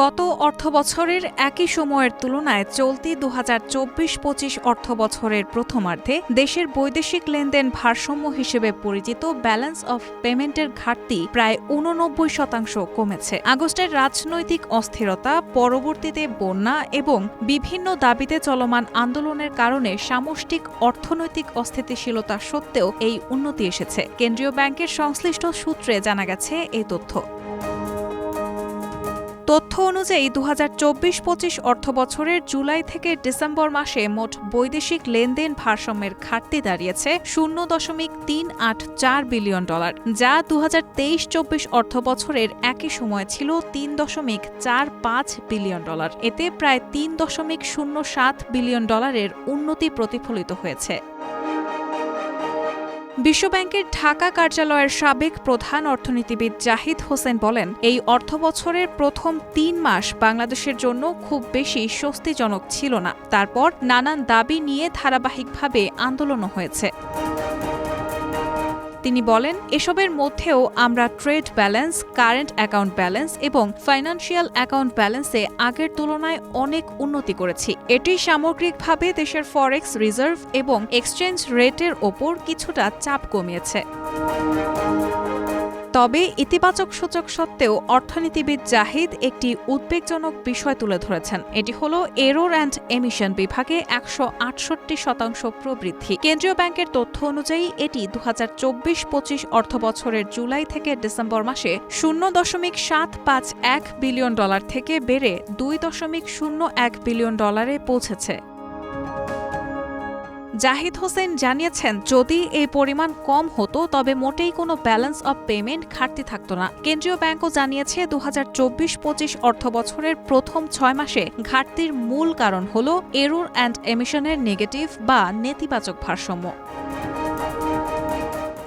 গত অর্থবছরের একই সময়ের তুলনায় চলতি দু হাজার চব্বিশ পঁচিশ অর্থবছরের প্রথমার্ধে দেশের বৈদেশিক লেনদেন ভারসাম্য হিসেবে পরিচিত ব্যালেন্স অফ পেমেন্টের ঘাটতি প্রায় উননব্বই শতাংশ কমেছে। আগস্টের রাজনৈতিক অস্থিরতা, পরবর্তীতে বন্যা এবং বিভিন্ন দাবিতে চলমান আন্দোলনের কারণে সামষ্টিক অর্থনৈতিক অস্থিতিশীলতা সত্ত্বেও এই উন্নতি এসেছে। কেন্দ্রীয় ব্যাংকের সংশ্লিষ্ট সূত্রে জানা গেছে এই তথ্য। তথ্য অনুযায়ী দু হাজার চব্বিশ পঁচিশ অর্থবছরের জুলাই থেকে ডিসেম্বর মাসে মোট বৈদেশিক লেনদেন ভারসাম্যের ঘাটতি দাঁড়িয়েছে শূন্য দশমিক তিন আট চার বিলিয়ন ডলার, যা দু হাজার তেইশ চব্বিশ অর্থবছরের একই সময় ছিল তিন দশমিক চার পাঁচ বিলিয়ন ডলার। এতে প্রায় তিন দশমিক শূন্য সাত বিলিয়ন ডলারের উন্নতি প্রতিফলিত হয়েছে। বিশ্বব্যাংকের ঢাকা কার্যালয়ের সাবেক প্রধান অর্থনীতিবিদ জাহিদ হোসেন বলেন, এই অর্থ বছরের প্রথম তিন মাস বাংলাদেশের জন্য খুব বেশি স্বস্তিজনক ছিল না। তারপর নানান দাবি নিয়ে ধারাবাহিকভাবে আন্দোলনও হয়েছে। তিনি বলেন, এসবের মধ্যেও আমরা trade balance, current account balance এবং ফাইন্যান্সিয়াল অ্যাকাউন্ট ব্যালেন্সে আগের তুলনায় অনেক উন্নতি করেছি। এটি সামগ্রিকভাবে দেশের ফরেক্স রিজার্ভ এবং এক্সচেঞ্জ রেটের ওপর কিছুটা চাপ কমিয়েছে। তবে ইতিবাচক সূচক সত্ত্বেও অর্থনীতিবিদ জাহিদ একটি উদ্বেগজনক বিষয় তুলে ধরেছেন। এটি হল এরোর অ্যান্ড এমিশন বিভাগে একশো আটষট্টি শতাংশ প্রবৃদ্ধি। কেন্দ্রীয় ব্যাংকের তথ্য অনুযায়ী এটি দু হাজার চব্বিশ পঁচিশ অর্থবছরের জুলাই থেকে ডিসেম্বর মাসে শূন্য দশমিক সাত পাঁচ এক বিলিয়ন ডলার থেকে বেড়ে দুই দশমিক শূন্য এক বিলিয়ন ডলারে পৌঁছেছে। জাহিদ হোসেন জানিয়েছেন, যদি এই পরিমাণ কম হতো, তবে মোটেই কোনো ব্যালেন্স অব পেমেন্ট ঘাটতি থাকত না। কেন্দ্রীয় ব্যাংকও জানিয়েছে দু হাজার চব্বিশ পঁচিশ অর্থ বছরের প্রথম ছয় মাসে ঘাটতির মূল কারণ হল এরুর অ্যান্ড এমিশনের নেগেটিভ বা নেতিবাচক ভারসাম্য।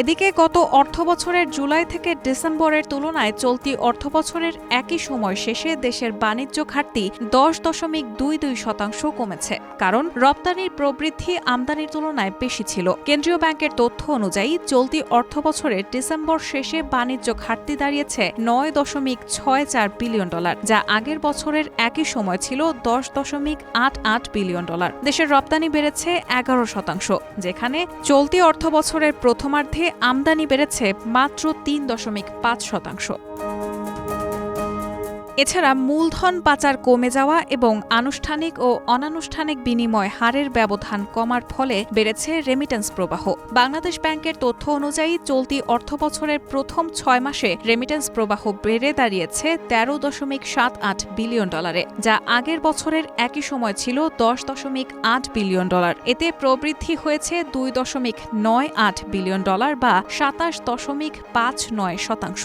এদিকে গত অর্থবছরের জুলাই থেকে ডিসেম্বরের তুলনায় চলতি অর্থবছরের একই সময় শেষে দেশের বাণিজ্য ঘাটতি দশ দশমিক দুই দুই শতাংশ কমেছে, কারণ রপ্তানির প্রবৃদ্ধি আমদানির তুলনায় বেশি ছিল। কেন্দ্রীয় ব্যাংকের তথ্য অনুযায়ী, চলতি অর্থবছরের ডিসেম্বর শেষে বাণিজ্য ঘাটতি দাঁড়িয়েছে নয় দশমিক ছয় চার বিলিয়ন ডলার, যা আগের বছরের একই সময় ছিল দশ দশমিক আট আট বিলিয়ন ডলার। দেশের রপ্তানি বেড়েছে এগারো শতাংশ, যেখানে চলতি অর্থবছরের প্রথমার্ধে আমদানি বেড়েছে মাত্র তিন দশমিক পাঁচ শতাংশ। এছাড়া মূলধন পাচার কমে যাওয়া এবং আনুষ্ঠানিক ও অনানুষ্ঠানিক বিনিময় হারের ব্যবধান কমার ফলে বেড়েছে রেমিটেন্স প্রবাহ। বাংলাদেশ ব্যাংকের তথ্য অনুযায়ী চলতি অর্থবছরের প্রথম ছয় মাসে রেমিটেন্স প্রবাহ বেড়ে দাঁড়িয়েছে তেরো দশমিক সাত আট বিলিয়ন ডলারে, যা আগের বছরের একই সময় ছিল দশ দশমিক আট বিলিয়ন ডলার। এতে প্রবৃদ্ধি হয়েছে দুই দশমিক নয় আট বিলিয়ন ডলার বা সাতাশ দশমিক পাঁচ নয় শতাংশ।